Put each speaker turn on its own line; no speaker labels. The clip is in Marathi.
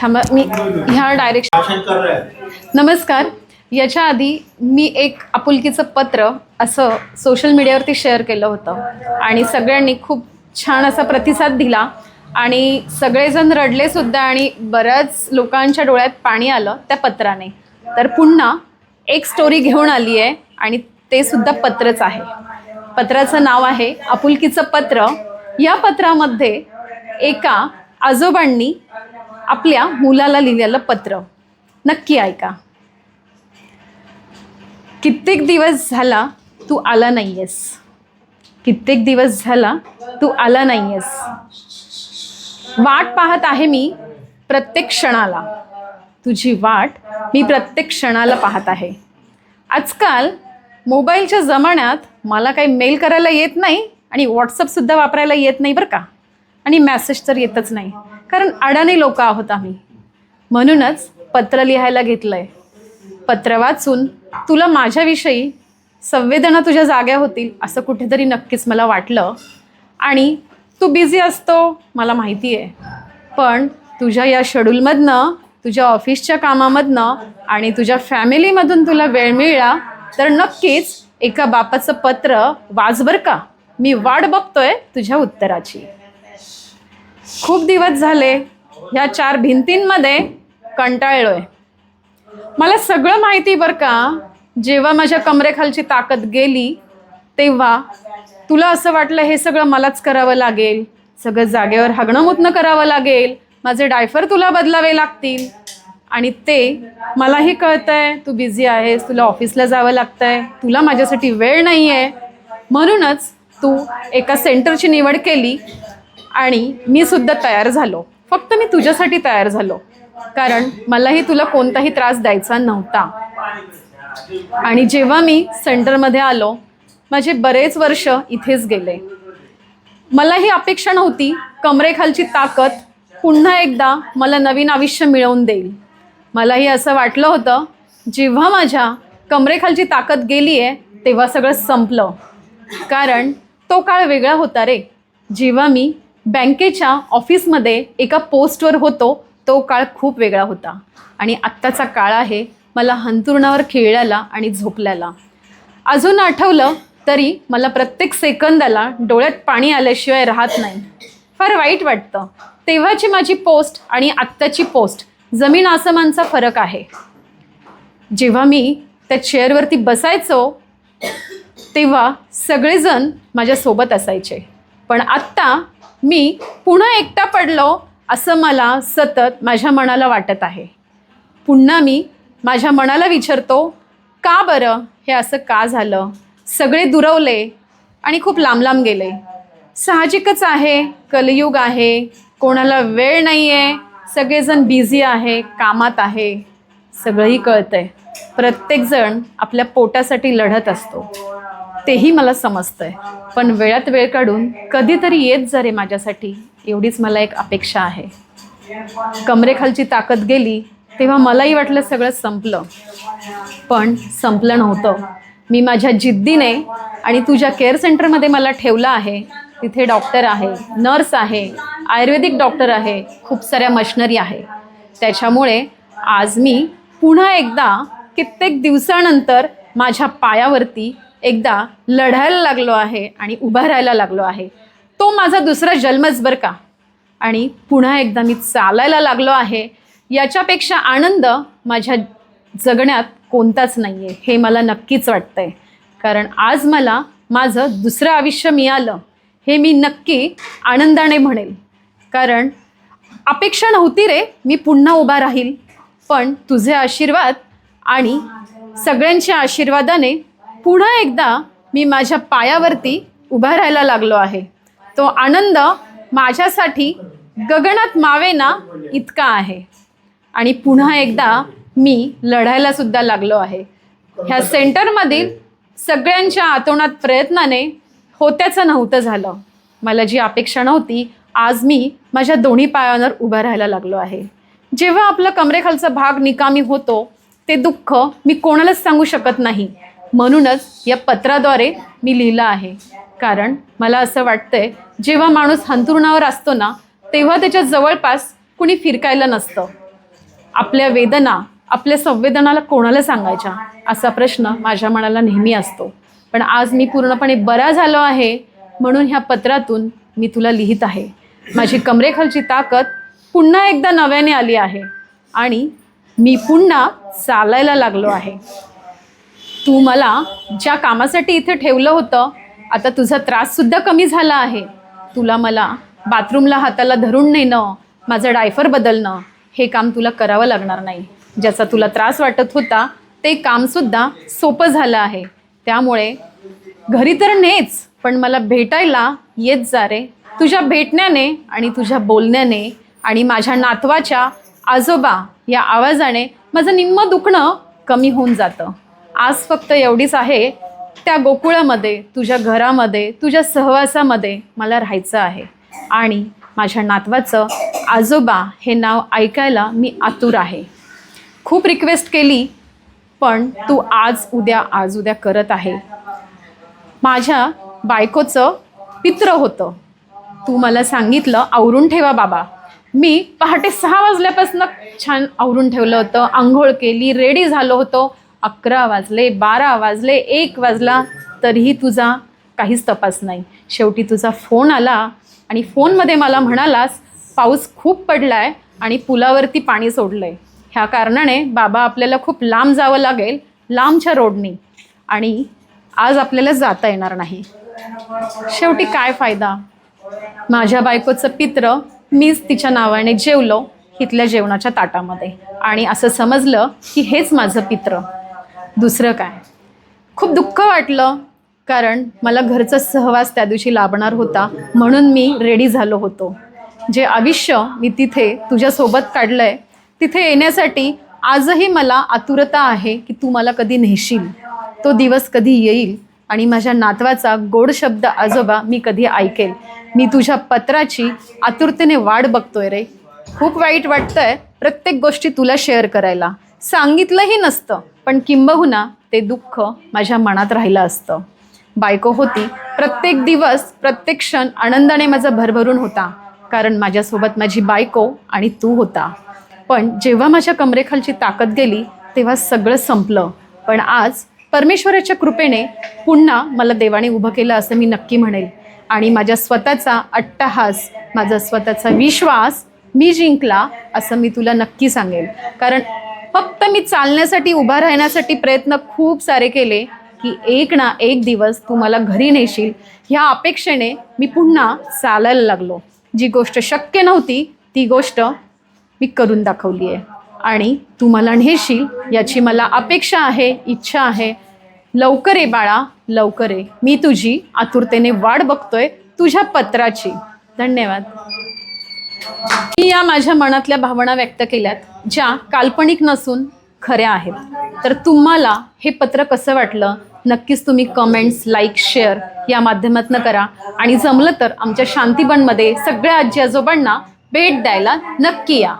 थांबा मी ह्या डायरेक्शन नमस्कार. याच्या आधी मी एक आपुलकीचं पत्र असं सोशल मीडियावरती शेअर केलं होतं. आणि सगळ्यांनी खूप छान असा प्रतिसाद दिला. आणि सगळेजण रडले सुद्धा आणि बऱ्याच लोकांच्या डोळ्यात पाणी आलं त्या पत्राने. तर पुन्हा एक स्टोरी घेऊन आली आहे आणि ते सुद्धा पत्रच आहे. पत्राचं नाव आहे आपुलकीचं पत्र. या पत्रामध्ये एका आजोबांनी आपल्या मुलाला लिहिलेलं पत्र. नक्की ऐका. कित्येक दिवस झाला तू आला नाहीयेस. कित्येक दिवस झाला तू आला नाहीयेस. वाट पाहत आहे मी प्रत्येक क्षणाला. तुझी वाट मी प्रत्येक क्षणाला पाहत आहे. आजकाल मोबाईलच्या जमान्यात मला काही मेल करायला येत नाही आणि व्हॉट्सअपसुद्धा वापरायला येत नाही बरं का. आणि मॅसेज तर येतच नाही. कारण अडाणी लोक आहोत आम्ही. म्हणूनच पत्र लिहायला घेतलं आहे पत्र वाचून तुला माझ्याविषयी संवेदना तुझ्या जाग्या होतील असं कुठेतरी नक्कीच मला वाटलं. आणि तू बिझी असतो मला माहिती आहे पण तुझ्या या शेड्यूलमधनं तुझ्या ऑफिसच्या कामामधनं आणि तुझ्या फॅमिलीमधून तुला वेळ मिळाला तर नक्कीच एका बापाचं पत्र वाच का. मी वाट बघतोय तुझ्या उत्तराची. खूप दिवस झाले ह्या चार भिंतींमध्ये कंटाळलोय. मला सगळं माहिती बरं का जेव्हा माझ्या कमरेखालची ताकद गेली तेव्हा तुला असं वाटलं हे सगळं मलाच करावं लागेल सगळं जागेवर हागणं मुतणं करावं लागेल माझे डायफर तुला बदलावे लागतील. आणि ते मलाही कळतंय तू बिझी आहेस तुला ऑफिसला जावं लागतंय तुला माझ्यासाठी वेळ नाही आहे म्हणूनच तू एका सेंटरची निवड केली आणि मी सुद्धा तयार झालो. फक्त मी तुझ्यासाठी तयार झालो. कारण मलाही तुला कोणताही त्रास द्यायचा नव्हता. आणि जेव्हा मी सेंटरमध्ये आलो माझे बरेच वर्ष इथेच गेले. मला ही अपेक्षा नव्हती कमरेखालची ताकद पुन्हा एकदा मला नवीन आयुष्य मिळवून देईल. मलाही असं वाटलं होतं जेव्हा माझ्या कमरेखालची ताकद गेली आहे तेव्हा सगळं संपलं. कारण तो काळ वेगळा होता रे. जेव्हा मी बँकेच्या ऑफिसमध्ये एका पोस्टवर होतो तो काळ खूप वेगळा होता. आणि आत्ताचा काळ आहे मला हंतुरणावर खेळल्याला आणि झोपल्याला. अजून आठवलं तरी मला प्रत्येक सेकंदाला डोळ्यात पाणी आल्याशिवाय राहत नाही. फार वाईट वाटतं. तेव्हाची माझी पोस्ट आणि आत्ताची पोस्ट जमीन आसमानचा फरक आहे. जेव्हा मी त्या चेअरवरती बसायचो तेव्हा सगळेजण माझ्यासोबत असायचे. पण आत्ता मी पुन्हा एकटा पडलो असं मला सतत माझ्या मनाला वाटत आहे. पुन्हा मी माझ्या मनाला विचारतो का बरं हे असं का झालं? सगळे दुरवले आणि खूप लांब लांब गेले. साहजिकच आहे कलयुग आहे कोणाला वेळ नाही आहे सगळेजण बिझी आहे कामात आहे. सगळंही कळतंय. प्रत्येकजण आपल्या पोटासाठी लढत असतो. तेही मला समजतंय. पण वेळात वेळ काढून कधीतरी येत जा रे माझ्यासाठी एवढीच मला एक अपेक्षा आहे. कमरेखालची ताकद गेली तेव्हा मलाही वाटलं सगळं संपलं. पण संपलं नव्हतं. मी माझ्या जिद्दीने आणि तुझ्या केअर सेंटरमध्ये मला ठेवलं आहे. तिथे डॉक्टर आहे नर्स आहे आयुर्वेदिक डॉक्टर आहे खूप साऱ्या मशनरी आहे. त्याच्यामुळे आज मी पुन्हा एकदा कित्येक दिवसानंतर माझ्या पायावरती एकदा लढायला लागलो आहे आणि उभा राहायला लागलो आहे. तो माझा दुसरा जन्मच बरं का? आणि पुन्हा एकदा मी चालायला लागलो आहे. याच्यापेक्षा आनंद माझ्या जगण्यात कोणताच नाही आहे हे मला नक्कीच वाटतं आहे कारण आज मला माझं दुसरं आयुष्य मिळालं हे मी नक्की आनंदाने म्हणेल. कारण अपेक्षा नव्हती रे मी पुन्हा उभा राहील. पण तुझे आशीर्वाद आणि सगळ्यांच्या आशीर्वादाने पुन्हा एकदा मी माझ्या पायावरती उभा राहायला लागलो आहे. तो आनंद माझ्यासाठी गगनात मावेना इतका आहे. आणि पुन्हा एकदा मी लढायला सुद्धा लागलो आहे. ह्या सेंटरमधील सगळ्यांच्या आतोनात प्रयत्नाने होत्याचं नव्हतं झालं. मला जी अपेक्षा नव्हती आज मी माझ्या दोन्ही पायांवर उभं राहायला लागलो आहे. जेव्हा आपला कमरेखालचा भाग निकामी होतो ते दुःख मी कोणालाच सांगू शकत नाही. म्हणूनच या पत्राद्वारे मी लिहिलं आहे. कारण मला असं वाटतंय जेव्हा माणूस हंतरुणावर असतो ना तेव्हा त्याच्या जवळपास कुणी फिरकायला नसतं. आपल्या वेदना आपल्या संवेदनाला कोणाला सांगायच्या? असा प्रश्न माझ्या मनाला नेहमी असतो. पण आज मी पूर्णपणे बरा झालो आहे म्हणून ह्या पत्रातून मी तुला लिहित आहे. माझी कमरेखालची ताकद पुन्हा एकदा नव्याने आली आहे आणि मी पुन्हा चालायला लागलो आहे. तू मला ज्या कामासाठी इथे ठेवलं होतं आता तुझा त्राससुद्धा कमी झाला आहे. तुला मला बाथरूमला हाताला धरून नेणं माझं डायफर बदलणं हे काम तुला करावं लागणार नाही. ज्याचा तुला त्रास वाटत होता ते कामसुद्धा सोपं झालं आहे. त्यामुळे घरी तर नेच पण मला भेटायला येत जा रे. तुझ्या भेटण्याने आणि तुझ्या बोलण्याने आणि माझ्या नातवाच्या आजोबा या आवाजाने माझं निम्म दुखणं कमी होऊन जातं. आज फक्त एवढीच आहे त्या गोकुळामध्ये तुझ्या घरामध्ये तुझ्या सहवासामध्ये मला राहायचं आहे. आणि माझ्या नातवाचं आजोबा हे नाव ऐकायला मी आतुर आहे. खूप रिक्वेस्ट केली पण तू आज उद्या आज उद्या करत आहे. माझ्या बायकोचं पित्र होतं. तू मला सांगितलं आवरून ठेवा बाबा. मी पहाटे सहा वाजल्यापासून छान आवरून ठेवलं होतं. आंघोळ केली रेडी झालो होतो. अकरा वाजले बारा वाजले एक वाजला तरीही तुझा काहीच तपास नाही. शेवटी तुझा फोन आला आणि फोनमध्ये मला म्हणालास पाऊस खूप पडला आहे आणि पुलावरती पाणी सोडलं आहे ह्या कारणाने बाबा आपल्याला खूप लांब जावं लागेल लांबच्या रोडनी. आणि आज आपल्याला जाता येणार नाही. शेवटी काय फायदा? माझ्या बायकोचं पित्र मीच तिच्या नावाने जेवलो इथल्या जेवणाच्या ताटामध्ये. आणि असं समजलं की हेच माझं पित्र. दुसरं काय? खूप दुःख वाटलं कारण मला घरचा सहवास त्या दिवशी लाभणार होता म्हणून मी रेडी झालो होतो. जे आयुष्य मी तिथे तुझ्यासोबत काढलं आहे तिथे येण्यासाठी आजही मला आतुरता आहे की तू मला कधी नेशील. तो दिवस कधी येईल आणि माझ्या नातवाचा गोड शब्द आजोबा मी कधी ऐकेल. मी तुझ्या पत्राची आतुरतेने वाट बघतोय रे. खूप वाईट वाटतंय प्रत्येक गोष्टी तुला शेअर करायला. सांगितलंही नसतं. पण किंबहुना ते दुःख माझ्या मनात राहिलं असतं. बायको होती. प्रत्येक दिवस प्रत्येक क्षण आनंदाने माझा भरभरून होता. कारण माझ्यासोबत माझी बायको आणि तू होता. पण जेव्हा माझ्या कमरेखालची ताकद गेली तेव्हा सगळं संपलं. पण आज परमेश्वराच्या कृपेने पुन्हा मला देवाने उभं केलं असं मी नक्की म्हणेल. आणि माझ्या स्वतःचा अट्टहास माझा स्वतःचा विश्वास मी जिंकला असं मी तुला नक्की सांगेल. कारण फक्त मी चालण्यासाठी उभा राहण्यासाठी प्रयत्न खूप सारे केले की एक ना एक दिवस तू मला घरी नेशील. ह्या अपेक्षेने मी पुन्हा चालायला लागलो. जी गोष्ट शक्य नव्हती ती गोष्ट मी करून दाखवली आहे. आणि तू मला नेशील याची मला अपेक्षा आहे इच्छा आहे. लवकर ये बाळा लवकर ये. मी तुझी आतुरतेने वाट बघतोय तुझ्या पत्राची. धन्यवाद. मी या माझ्या मनातल्या भावना व्यक्त केल्यात ज्या काल्पनिक नसून खऱ्या आहेत. तर तुम्हाला हे पत्र कसं वाटलं? नक्कीच तुम्ही कमेंट्स लाईक शेअर या माध्यमातून करा. आणि जमलं तर आमच्या शांतीबनमध्ये सगळ्या आजी आजोबांना भेट द्यायला नक्की या.